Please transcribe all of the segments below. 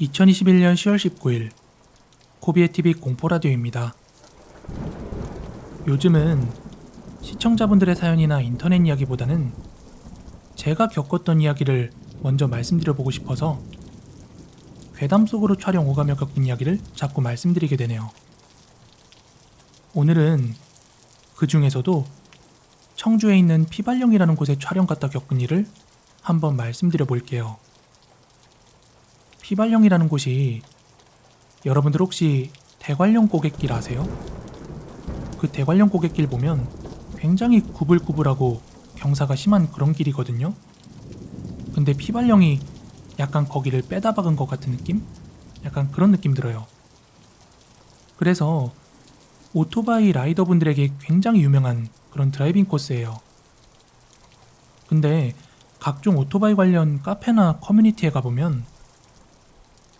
2021년 10월 19일 코비의 TV 공포 라디오입니다. 요즘은 시청자분들의 사연이나 인터넷 이야기보다는 제가 겪었던 이야기를 먼저 말씀드려보고 싶어서 괴담 속으로 촬영 오가며 겪은 이야기를 자꾸 말씀드리게 되네요. 오늘은 그 중에서도 청주에 있는 피발령이라는 곳에 촬영 갔다 겪은 일을 한번 말씀드려 볼게요. 피발령이라는 곳이 여러분들 혹시 대관령 고갯길 아세요? 그 대관령 고갯길 보면 굉장히 구불구불하고 경사가 심한 그런 길이거든요. 근데 피발령이 약간 거기를 빼다 박은 것 같은 느낌? 약간 그런 느낌 들어요. 그래서 오토바이 라이더분들에게 굉장히 유명한 그런 드라이빙 코스예요. 근데 각종 오토바이 관련 카페나 커뮤니티에 가보면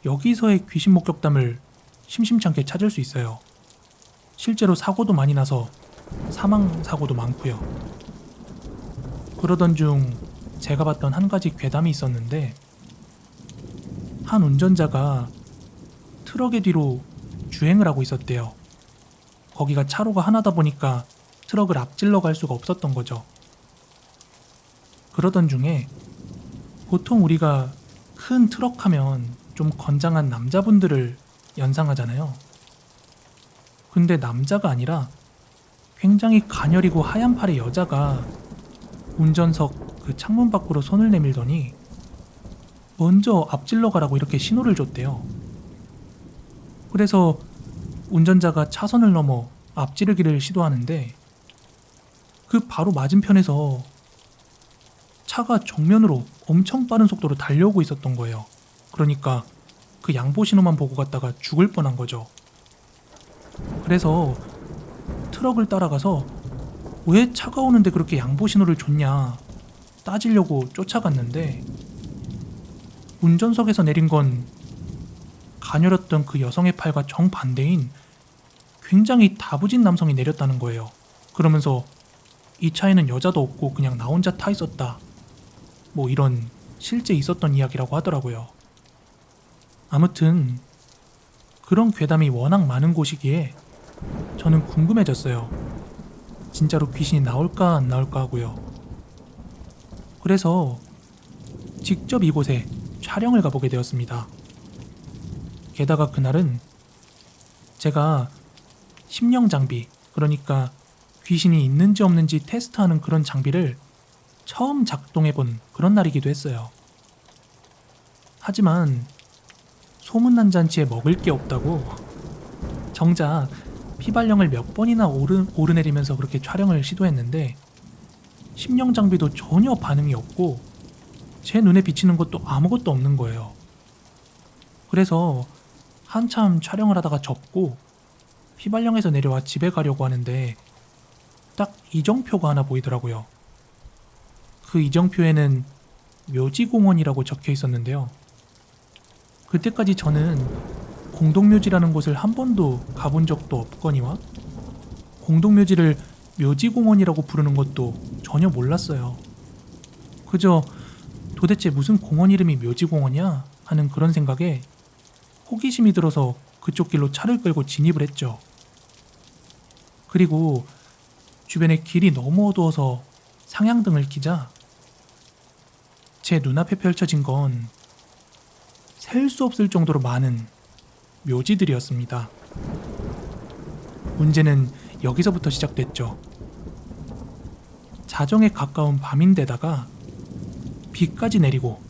여기서의 귀신 목격담을 심심찮게 찾을 수 있어요. 실제로 사고도 많이 나서 사망 사고도 많고요. 그러던 중 제가 봤던 한 가지 괴담이 있었는데 한 운전자가 트럭의 뒤로 주행을 하고 있었대요. 거기가 차로가 하나다 보니까 트럭을 앞질러 갈 수가 없었던 거죠. 그러던 중에 보통 우리가 큰 트럭 하면 좀 건장한 남자분들을 연상하잖아요. 근데 남자가 아니라 굉장히 가녀리고 하얀 팔의 여자가 운전석 그 창문 밖으로 손을 내밀더니 먼저 앞질러 가라고 이렇게 신호를 줬대요. 그래서 운전자가 차선을 넘어 앞지르기를 시도하는데 그 바로 맞은편에서 차가 정면으로 엄청 빠른 속도로 달려오고 있었던 거예요. 그러니까 그 양보 신호만 보고 갔다가 죽을 뻔한 거죠. 그래서 트럭을 따라가서 왜 차가 오는데 그렇게 양보 신호를 줬냐 따지려고 쫓아갔는데 운전석에서 내린 건 가녀렸던 그 여성의 팔과 정반대인 굉장히 다부진 남성이 내렸다는 거예요. 그러면서 이 차에는 여자도 없고 그냥 나 혼자 타 있었다. 뭐 이런 실제 있었던 이야기라고 하더라고요. 아무튼 그런 괴담이 워낙 많은 곳이기에 저는 궁금해졌어요. 진짜로 귀신이 나올까 안 나올까 하고요. 그래서 직접 이곳에 촬영을 가보게 되었습니다. 게다가 그날은 제가 심령 장비, 그러니까 귀신이 있는지 없는지 테스트하는 그런 장비를 처음 작동해 본 그런 날이기도 했어요. 하지만 소문난 잔치에 먹을 게 없다고 정작 피발령을 몇 번이나 오르, 오르내리면서 그렇게 촬영을 시도했는데 심령 장비도 전혀 반응이 없고 제 눈에 비치는 것도 아무것도 없는 거예요. 그래서 한참 촬영을 하다가 접고 피발령에서 내려와 집에 가려고 하는데 딱 이정표가 하나 보이더라고요. 그 이정표에는 묘지공원이라고 적혀 있었는데요. 그때까지 저는 공동묘지라는 곳을 한 번도 가본 적도 없거니와 공동묘지를 묘지공원이라고 부르는 것도 전혀 몰랐어요. 그저 도대체 무슨 공원 이름이 묘지공원이야 하는 그런 생각에 호기심이 들어서 그쪽 길로 차를 끌고 진입을 했죠. 그리고 주변에 길이 너무 어두워서 상향등을 켜자 제 눈앞에 펼쳐진 건 셀 수 없을 정도로 많은 묘지들이었습니다. 문제는 여기서부터 시작됐죠. 자정에 가까운 밤인데다가 비까지 내리고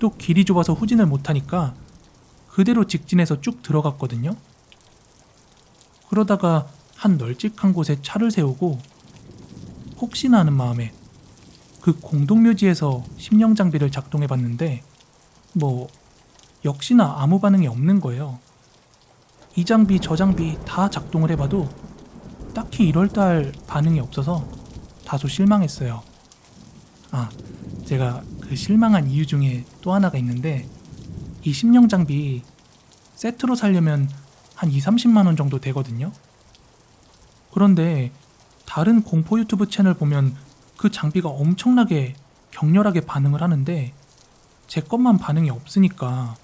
또 길이 좁아서 후진을 못하니까 그대로 직진해서 쭉 들어갔거든요. 그러다가 한 널찍한 곳에 차를 세우고 혹시나 하는 마음에 그 공동묘지에서 심령 장비를 작동해 봤는데 뭐 역시나 아무 반응이 없는 거예요. 이 장비 저 장비 다 작동을 해봐도 딱히 이럴딸 반응이 없어서 다소 실망했어요. 아, 제가 그 실망한 이유 중에 또 하나가 있는데 이 심령 장비 세트로 살려면 한 2, 30만 원 정도 되거든요. 그런데 다른 공포 유튜브 채널 보면 그 장비가 엄청나게 격렬하게 반응을 하는데 제 것만 반응이 없으니까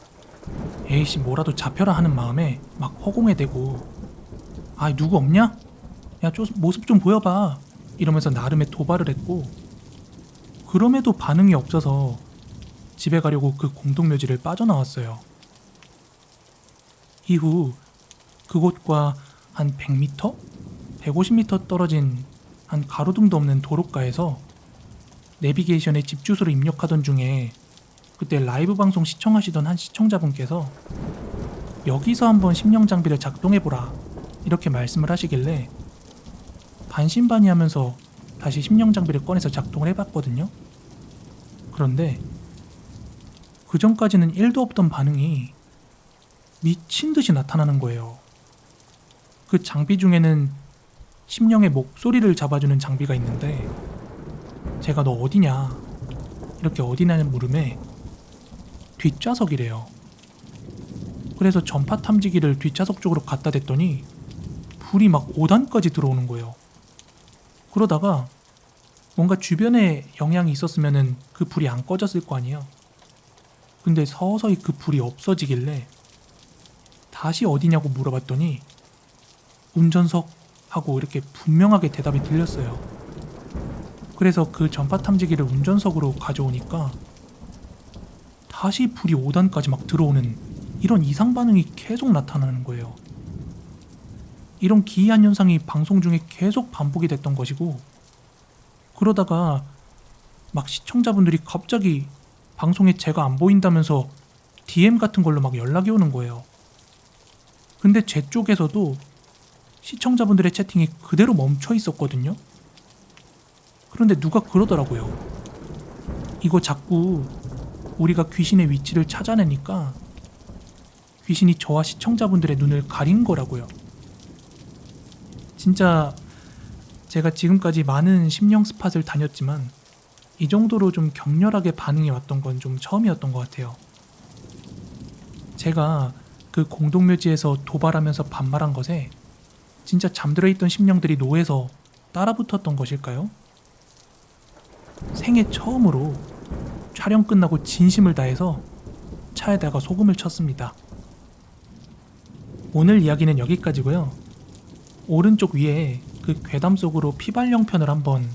에이씨 뭐라도 잡혀라 하는 마음에 막 허공에 대고 아 누구 없냐? 야 좀 모습 좀 보여봐 이러면서 나름의 도발을 했고 그럼에도 반응이 없어서 집에 가려고 그 공동묘지를 빠져나왔어요. 이후 그곳과 한 100m? 150m 떨어진 한 가로등도 없는 도로가에서 내비게이션에 집 주소를 입력하던 중에 그때 라이브 방송 시청하시던 한 시청자분께서 여기서 한번 심령 장비를 작동해보라 이렇게 말씀을 하시길래 반신반의하면서 다시 심령 장비를 꺼내서 작동을 해봤거든요. 그런데 그 전까지는 1도 없던 반응이 미친 듯이 나타나는 거예요. 그 장비 중에는 심령의 목소리를 잡아주는 장비가 있는데 제가 너 어디냐 이렇게 어디냐는 물음에 뒷좌석이래요. 그래서 전파 탐지기를 뒷좌석 쪽으로 갖다 댔더니 불이 막 5단까지 들어오는 거예요. 그러다가 뭔가 주변에 영향이 있었으면은 그 불이 안 꺼졌을 거 아니에요. 근데 서서히 그 불이 없어지길래 다시 어디냐고 물어봤더니 운전석 하고 이렇게 분명하게 대답이 들렸어요. 그래서 그 전파 탐지기를 운전석으로 가져오니까 다시 불이 5단까지 막 들어오는 이런 이상 반응이 계속 나타나는 거예요. 이런 기이한 현상이 방송 중에 계속 반복이 됐던 것이고 그러다가 막 시청자분들이 갑자기 방송에 제가 안 보인다면서 DM 같은 걸로 막 연락이 오는 거예요. 근데 제 쪽에서도 시청자분들의 채팅이 그대로 멈춰 있었거든요. 그런데 누가 그러더라고요. 이거 자꾸 우리가 귀신의 위치를 찾아내니까 귀신이 저와 시청자분들의 눈을 가린 거라고요. 진짜 제가 지금까지 많은 심령 스팟을 다녔지만 이 정도로 좀 격렬하게 반응이 왔던 건 좀 처음이었던 것 같아요. 제가 그 공동묘지에서 도발하면서 반말한 것에 진짜 잠들어 있던 심령들이 노에서 따라붙었던 것일까요? 생애 처음으로 촬영 끝나고 진심을 다해서 차에다가 소금을 쳤습니다. 오늘 이야기는 여기까지고요. 오른쪽 위에 그 괴담 속으로 피발령 편을 한번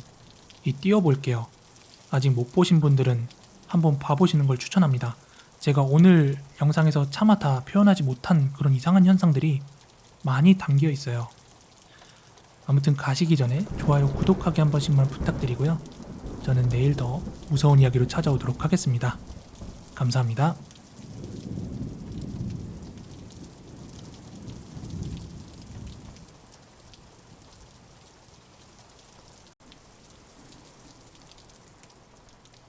이 띄워볼게요. 아직 못 보신 분들은 한번 봐보시는 걸 추천합니다. 제가 오늘 영상에서 차마 다 표현하지 못한 그런 이상한 현상들이 많이 담겨 있어요. 아무튼 가시기 전에 좋아요, 구독하기 한 번씩만 부탁드리고요. 저는 내일 더 무서운 이야기로 찾아오도록 하겠습니다. 감사합니다.